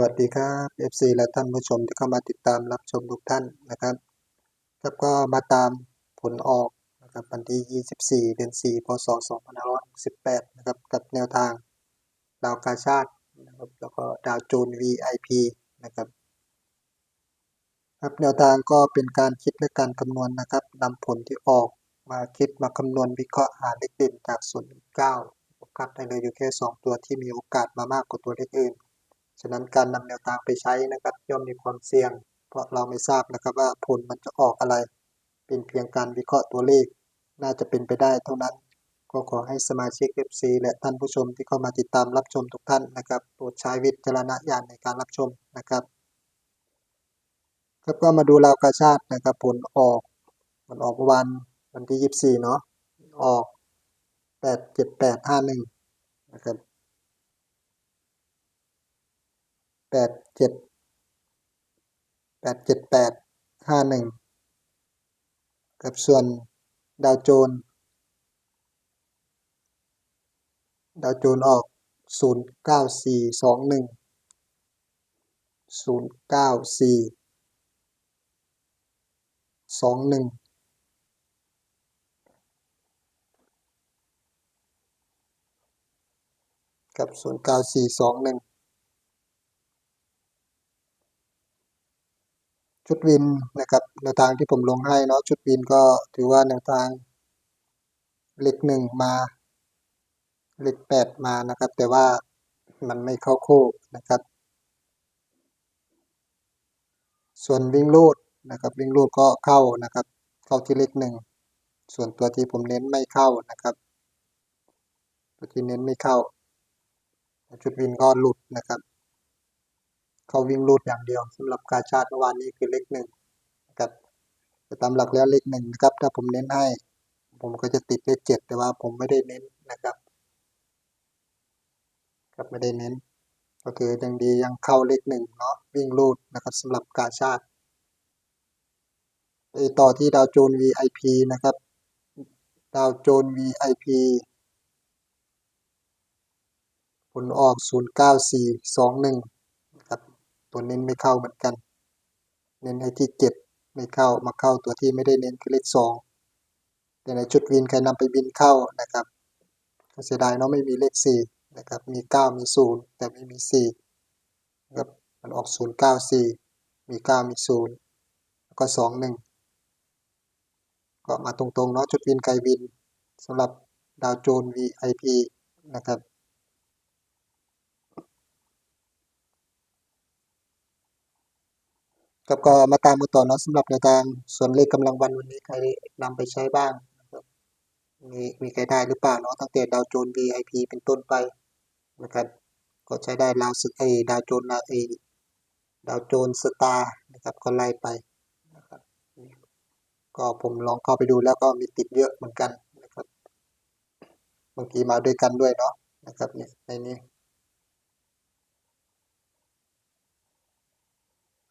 วัสดีครับ FC และท่านผู้ชมที่เข้ามาติดตามรับชมทุกท่านนะครับครับก็มาตามผลออกนะครับวันที่ 24 เดือน 4 พศ 2568 นะครับกับแนวทางดาวกาชาตินะครับแล้วก็ดาวโจน VIP นะครับครับแนวทางก็เป็นการคิดและการคำนวณนะครับนำผลที่ออกมาคิดมาคำนวณวิเคราะห์หาเลขเด่นจากส่วน9โอกาสได้เลยอยู่แค่ 2 ตัวที่มีโอกาสมามากกว่าตัวเลขอื่น ฉะนั้นการนำแนวทางไปใช้นะครับย่อมมีความเสี่ยง เพราะเราไม่ทราบนะครับว่าผลมันจะออกอะไร เป็นเพียงการวิเคราะห์ตัวเลข น่าจะเป็นไปได้เท่านั้น ก็ขอให้สมาชิก FC และท่านผู้ชมที่เข้ามาติดตามรับชมทุกท่านนะครับโปรดใช้วิจารณญาณในการรับชมนะครับครับก็มาดูราวกาชาตินะครับผลออกมันออกวันวันที่ 24 เนาะออก 87851 นะครับ แปดเจ็ดแปดเจ็ดแปดห้าหนึ่งกับส่วนดาวโจน ดาวโจนออกศูนย์เก้าสี่สองหนึ่งศูนย์เก้าสี่สองหนึ่งกับศูนย์เก้าสี่สองหนึ่ง ชุดวินนะครับแนวทางที่ผมลงให้เนาะชุดวินก็ถือว่าแนวทางเลขหนึ่งมาเลขแปดมานะครับ แต่ว่ามันไม่เข้าโคู่นะครับ ส่วนวิ่งลูดนะครับ วิ่งลูดก็เข้านะครับ เข้าที่เลขหนึ่งส่วนตัวที่ผมเน้นไม่เข้านะครับ ตัวที่เน้นไม่เข้า ชุดวินก็หลุดนะครับ เขาวิ่งรูดอย่างเดียวสำหรับกาชาติเมื่อวานนี้คือเลขหนึ่งนะครับแต่ตามหลักแล้วเลขหนึ่งนะครับ ถ้าผมเน้นให้ ผมก็จะติดเลขเจ็ดแต่ว่าผมไม่ได้เน้นนะครับครับไม่ได้เน้น ก็คือยังดียังเข้าเลขหนึ่งเนาะวิ่งรูดนะครับสำหรับกาชาติไปต่อที่ดาวโจน VIP นะครับ ดาวโจน VIP ผลออก 09421 ตัวเน้นไม่เข้าเหมือนกัน เน้นให้ที่เจ็ดไม่เข้ามาเข้าตัวที่ไม่ได้เน้นคือเลขสองแต่ในชุดวินใครนำไปบินเข้านะครับก็เสียดายเนาะไม่มีเลขสี่นะครับมีเก้ามีศูนย์แต่ไม่มีสี่นะครับมันออกศูนย์เก้าสี่มีเก้ามีศูนย์แล้วก็สองหนึ่งก็มาตรงๆเนาะชุดวินไกวินสำหรับดาวโจน VIP นะครับ ครับก็มาตามกันต่อเนาะสำหรับแนวทางส่วนเลขกำลังวันวันนี้ใครนำไปใช้บ้างนะครับมีมีใครได้หรือเปล่าเนาะตั้งแต่ดาวโจน VIP เป็นต้นไปนะครับก็ใช้ได้ลาวสึกไอดาวโจนลาวไอดาวโจนสตาร์นะครับก็ไล่ไปนะครับก็ผมลองเข้าไปดูแล้วก็มีติดเยอะเหมือนกันนะครับบางทีมาด้วยกันด้วยเนาะนะครับเนี่ยในนี้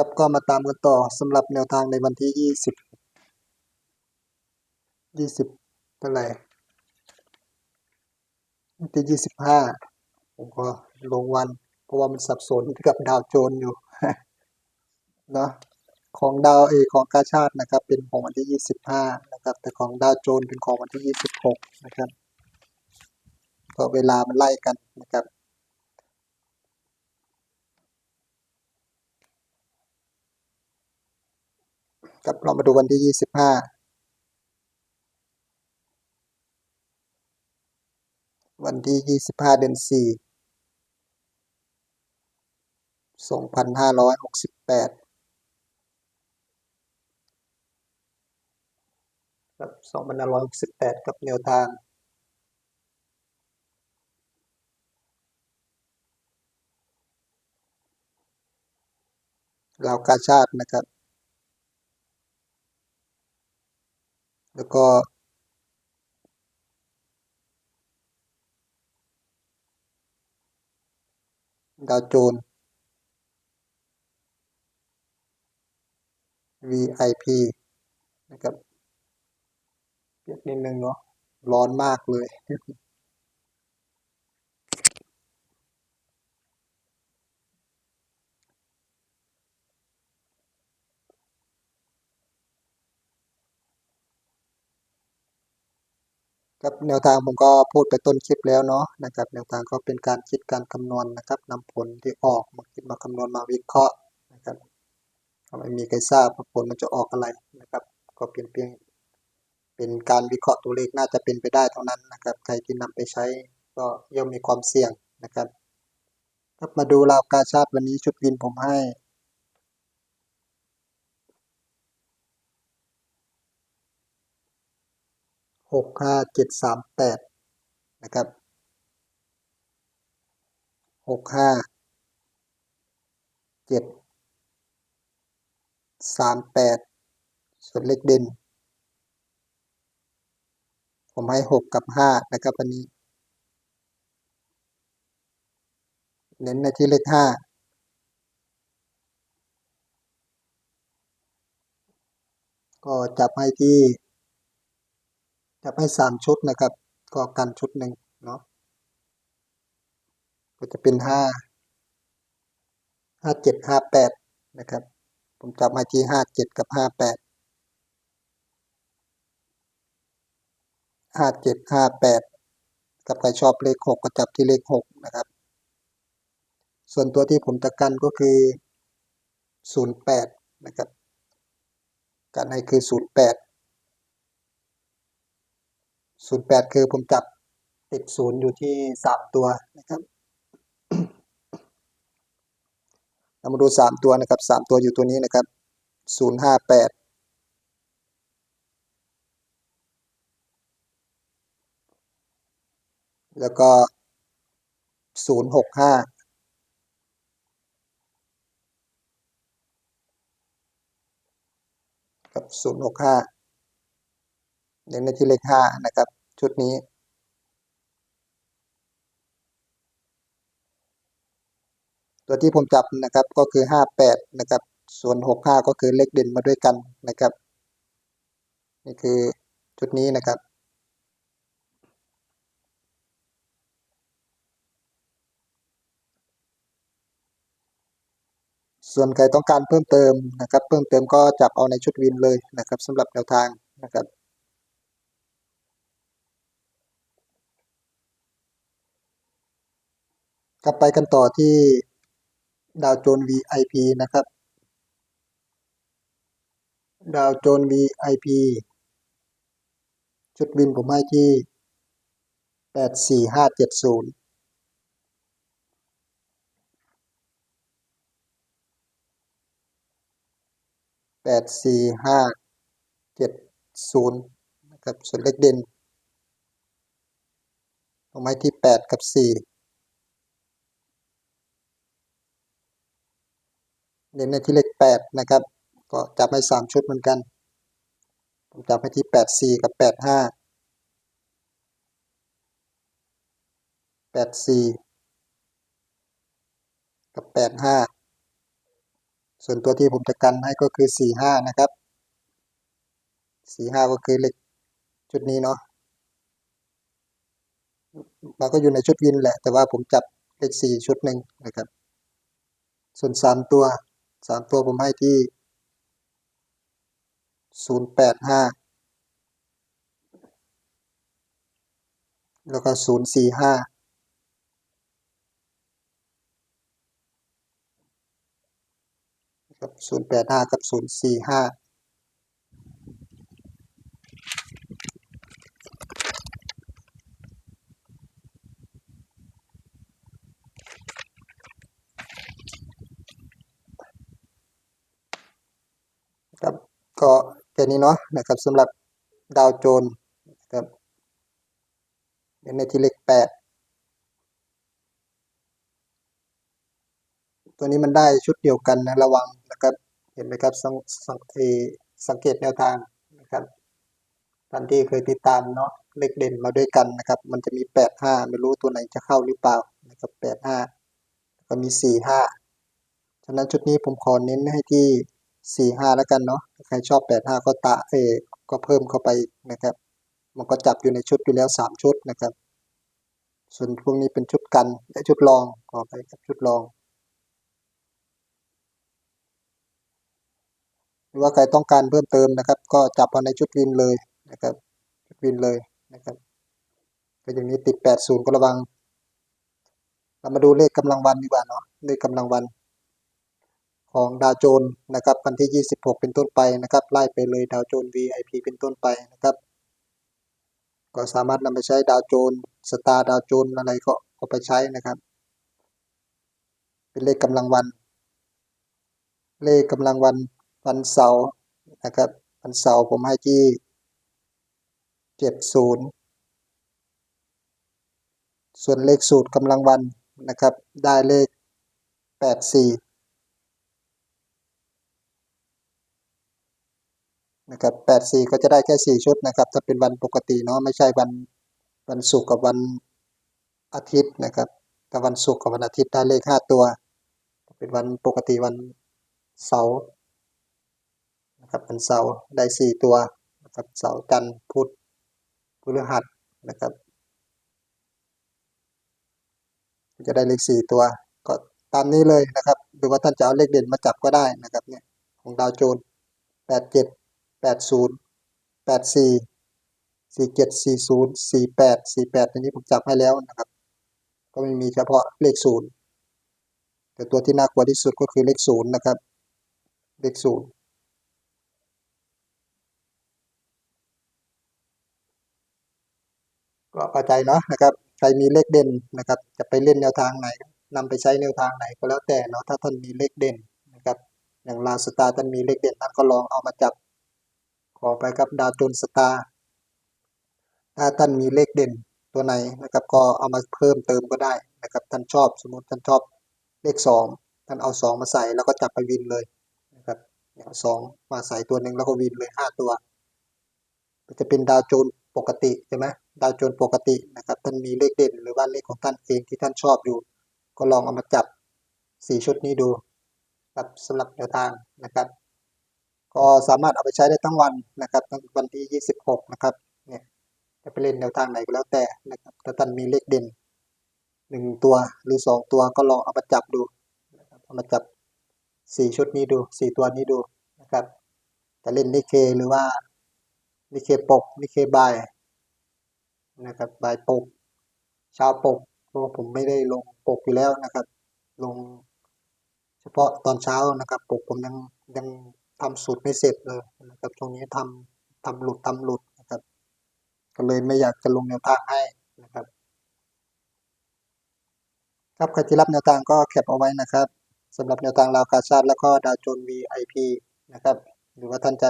ครับก็มาตามกันต่อสำหรับแนวทางในวันที่ยี่สิบยี่สิบเท่าไรวันที่ยี่สิบห้าผมก็ลงวัน เพราะว่ามันสับสนกับดาวโจนอยู่เนาะของดาวเอของกาชาตินะครับ เป็นของวันที่ยี่สิบห้านะครับ แต่ของดาวโจนเป็นของวันที่ยี่สิบหกนะครับก็เวลามันไล่กันนะครับ ครับเรามาดูวันที่ยี่สิบห้าวันที่ยี่สิบห้าเดือนสี่สองพันห้าร้อยหกสิบแปดครับสองพันห้าร้อยหกสิบแปดกับแนวทางลาวกาชาตินะครับ แล้วก็ดาวโจน VIP นะครับเปียกนิดนึงเนาะร้อนมากเลย ครับแนวทางผมก็พูดไปต้นคลิปแล้วเนาะนะครับแนวทางก็เป็นการคิดการคำนวณนะครับนำผลที่ออกมาคิดมาคำนวณมาวิเคราะห์นะครับก็ไม่มีใครทราบว่าผลมันจะออกอะไรนะครับ ก็เพียงเพียงเป็นการวิเคราะห์ตัวเลขน่าจะเป็นไปได้เท่านั้นนะครับ ใครที่นำไปใช้ก็ย่อมมีความเสี่ยงนะครับครับมาดูราวกาชาติวันนี้ชุดวินผมให้ หกห้าเจ็ดสามแปดนะครับหกห้าเจ็ดสามแปดส่วนเลขเด่น ผมให้หกกับห้านะครับวันนี้ เน้นในที่เลขห้าก็จับให้ที่ จับให้สามชุดนะครับ ก็กันชุดหนึ่งเนาะก็จะเป็นห้าห้าเจ็ดห้าแปดนะครับ ผมจับให้ที่ห้าเจ็ดกับห้าแปดห้าเจ็ดห้าแปดกับใครชอบเลขหกก็จับที่เลขหกนะครับ ส่วนตัวที่ผมจะกันก็คือศูนย์แปดนะครับ กันให้คือศูนย์แปด ศูนย์แปดคือผมจับติดศูนย์อยู่ที่สามตัวนะครับเรามาดูสามตัวนะครับสามตัวอยู่ตัวนี้นะครับศูนย์ห้าแปดแล้วก็ศูนย์หกห้ากับศูนย์หกห้า เน้นในที่เลขห้านะครับ ชุดนี้ ตัวที่ผมจับนะครับก็คือห้าแปดนะครับ ส่วนหกห้าก็คือเลขเด่นมาด้วยกันนะครับ นี่คือชุดนี้นะครับส่วนใครต้องการเพิ่มเติมนะครับ เพิ่มเติมก็จับเอาในชุดวินเลยนะครับสำหรับแนวทางนะครับ กลับไปกันต่อที่ดาวโจน VIP นะครับ ดาวโจน VIP ชุดวินผมให้ที่แปดสี่ห้าเจ็ดศูนย์แปดสี่ห้าเจ็ดศูนย์นะครับส่วนเลขเด่นผมให้ที่แปดกับสี่ เน้นในที่เลขแปดนะครับ ก็จับให้สามชุดเหมือนกัน ผมจับให้ที่แปดสี่กับแปดห้าแปดสี่กับแปดห้าส่วนตัวที่ผมจะกันให้ก็คือสี่ห้านะครับสี่ห้าก็คือเลขชุดนี้เนาะมันก็อยู่ในชุดวินแหละ แต่ว่าผมจับเลขสี่ชุดหนึ่งนะครับ ส่วนสามตัว สามตัวผมให้ที่ศูนย์แปดห้าแล้วก็ศูนย์สี่ห้ากับศูนย์แปดห้ากับศูนย์สี่ห้าครับ ก็แค่นี้เนาะนะครับสำหรับดาวโจนนะครับเป็นในที่เลขแปดตัวนี้มันได้ชุดเดียวกันนะระวังนะครับเห็นไหมครับสังสังเอสังเกตแนวทางนะครับท่านที่เคยติดตามเนาะเลขเด่นมาด้วยกันนะครับ มันจะมีแปดห้าไม่รู้ตัวไหนจะเข้าหรือเปล่านะครับแปดห้าก็มีสี่ห้าฉะนั้นชุดนี้ผมขอเน้นให้ที่ สี่ห้าแล้วกันเนาะใครชอบแปดห้าก็ตะเอก็เพิ่มเข้าไปนะครับ มันก็จับอยู่ในชุดอยู่แล้วสามชุดนะครับ ส่วนพวกนี้เป็นชุดกันและชุดรองขอไปครับชุดรองหรือว่าใครต้องการเพิ่มเติมนะครับ ก็จับเอาในชุดวินเลยนะครับ ชุดวินเลยนะครับก็อย่างนี้ติดแปดศูนย์ก็ระวัง เรามาดูเลขกำลังวันดีกว่าเนาะเลขกำลังวัน ของดาวโจนนะครับวันที่ 26 เป็นต้นไปนะครับไล่ไปเลยดาวโจน VIP เป็นต้นไปนะครับ ก็สามารถนำไปใช้ดาวโจนสตาร์ดาวโจนอะไรก็เอาไปใช้นะครับ เป็นเลขกำลังวัน เลขกำลังวันวันเสาร์นะครับวันเสาร์ผมให้ที่ 70 ส่วนเลขสูตรกำลังวันนะครับ ได้เลข 84 นะครับ84ก็จะได้แค่4ชุดนะครับ ถ้าเป็นวันปกติเนาะไม่ใช่วันวันศุกร์กับวันอาทิตย์นะครับถ้าวันศุกร์กับวันอาทิตย์ได้เลข5ตัว เป็นวันปกติวันเสาร์นะครับวันเสาร์ได้4ตัวนะครับเสาร์จันทร์พุธพฤหัสนะครับ จะได้เลข4ตัว ก็ตามนี้เลยนะครับ หรือว่าท่านจะเอาเลขเด่นมาจับก็ได้นะครับเนี่ยของดาวโจนส์87 80 84 47 40 48 48อันนี้ผมจับให้แล้วนะครับ ก็ไม่มีเฉพาะเลขศูนย์แต่ตัวที่น่ากลัวที่สุดก็คือเลขศูนย์นะครับ เลขศูนย์ก็เข้าใจเนาะนะครับใครมีเลขเด่นนะครับ จะไปเล่นแนวทางไหนนำไปใช้แนวทางไหนก็แล้วแต่เนาะถ้าท่านมีเลขเด่นนะครับ อย่างลาสตาร์ท่านมีเลขเด่นท่านก็ลองเอามาจับ ขอไปครับดาวโจนสตาร์ถ้าท่านมีเลขเด่นตัวไหนนะครับก็เอามาเพิ่มเติมก็ได้นะครับท่านชอบสมมติท่านชอบเลขสองท่านเอาสองมาใส่แล้วก็จับไปวินเลยนะครับเอาสองมาใส่ตัวหนึ่งแล้วก็วินเลยห้าตัวจะเป็นดาวโจนปกติใช่ไหมดาวโจนปกตินะครับท่านมีเลขเด่นหรือว่าเลขของท่านเองที่ท่านชอบอยู่ ก็ลองเอามาจับสี่ชุดนี้ดูครับสำหรับแนวทางนะครับ ก็สามารถเอาไปใช้ได้ทั้งวันนะครับทั้งวันที่ 26 นะครับเนี่ยจะไปเล่นแนวทางไหนก็แล้วแต่นะครับถ้าท่านมีเลขเด่นหนึ่งตัวหรือสองตัวก็ลองเอามาจับดูนะครับเอามาจับสี่ชุดนี้ดูสี่ตัวนี้ดูนะครับจะเล่นนิเคหรือว่านิเคปกนิเคบายนะครับบายปกเช้าปกเพราะผมไม่ได้ลงปกอยู่แล้วนะครับ ลงเฉพาะตอนเช้านะครับ ปกผมยังยัง ทำสูตรไม่เสร็จเลยนะครับช่วงนี้ทำทำหลุดทำหลุดนะครับ ก็เลยไม่อยากจะลงแนวทางให้นะครับ ครับใครที่รับแนวทางก็แคปเอาไว้นะครับสำหรับแนวทางราวกาชาติแล้วก็ดาวโจน VIP นะครับ หรือว่าท่านจะ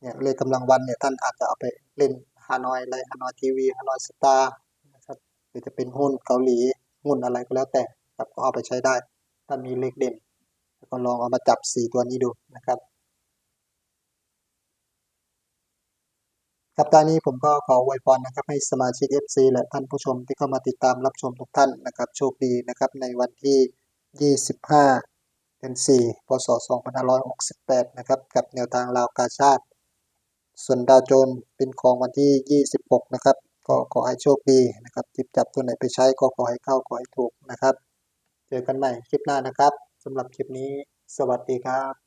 เนี่ยเลขกำลังวันเนี่ยท่านอาจจะเอาไปเล่นฮานอยอะไรฮานอยทีวีฮานอยสตาร์นะครับหรือจะเป็นหุ้นเกาหลีหุ้นอะไรก็แล้วแต่ครับก็เอาไปใช้ได้ ถ้ามีเลขเด่นก็ลองเอามาจับสี่ตัวนี้ดูนะครับ ครับตอนนี้ผมก็ขออวยพรนะครับให้สมาชิก FC และท่านผู้ชมที่เข้ามาติดตามรับชมทุกท่านนะครับโชคดีนะครับในวันที่ 25เดือน4พศ2568 นะครับกับแนวทางลาวกาชาติ ส่วนดาวโจนส์เป็นของวันที่ 26 นะครับ ก็ขอให้โชคดีนะครับจิบจับตัวไหนไปใช้ก็ขอให้เข้าขอให้ถูกนะครับ เจอกันใหม่คลิปหน้านะครับสำหรับคลิปนี้ สวัสดีครับ